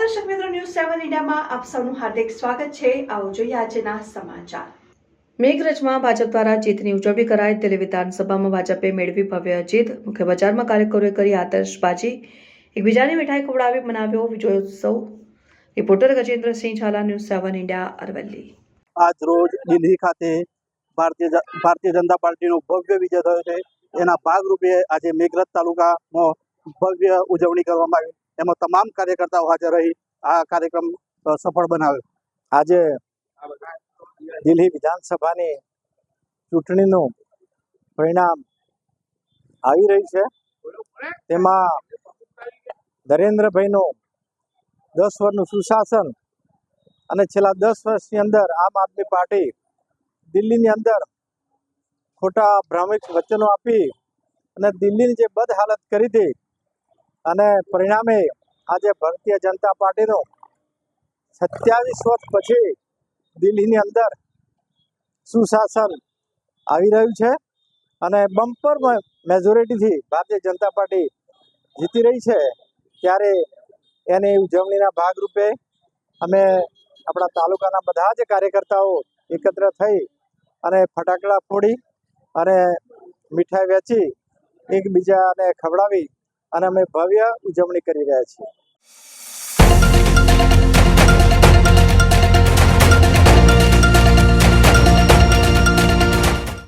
ન્યૂઝમાં આપ સૌનું હાર્દિક સ્વાગત છે. આવો જોઈએ આજના સમાચાર. મેઘરજમાં ભાજપ દ્વારા જીતની ઉજવણી કરાઈ. દિલ્હી વિધાનસભામાં ભાજપે મેળવી ભવ્ય જીત. મુખ્ય બજારમાં કાર્યકરોએ કરી આતશબાજી. એકબીજાની મીઠાઈ ખવડાવી મનાવ્યો વિજયોત્સવ. Reporter Gajendrasinh Zala news seven India Aravalli. આજ રોજ દિલ્હી ખાતે ભારતીય ભારતીય જનતા પાર્ટીનો ભવ્ય વિજય થયો છે. એના ભાગરૂપે આજે મેઘરજ તાલુકામાં ભવ્ય ઉજવણી કરવામાં આવી. એમાં તમામ કાર્યકર્તાઓ હાજર રહી, આ કાર્યક્રમ સફળ બનાવ્યો. આજે દિલ્હી વિધાનસભાની ચૂંટણીનું પરિણામ આવી રહ્યું છે. તેમાં નરેન્દ્રભાઈનું દસ વર્ષનું સુશાસન અને છેલ્લા દસ વર્ષની અંદર આમ આદમી પાર્ટી દિલ્હીની અંદર ખોટા ભ્રામિક વચનો આપી અને દિલ્હીની જે બદ હાલત કરી હતી અને પરિણામે આજે ભારતીય જનતા પાર્ટીનો સત્યાવીસ વર્ષ પછી દિલ્હીની અંદર સુશાસન આવી રહ્યું છે અને બમ્પર મેજોરિટીથી ભારતીય જનતા પાર્ટી જીતી રહી છે, ત્યારે એની ઉજવણીના ભાગરૂપે અમે આપણા તાલુકાના બધા જ કાર્યકર્તાઓ એકત્ર થઈ અને ફટાકડા ફોડી અને મીઠાઈ વેચી એકબીજાને ખવડાવી અને અમે ભવ્ય ઉજવણી કરી રહ્યા છીએ.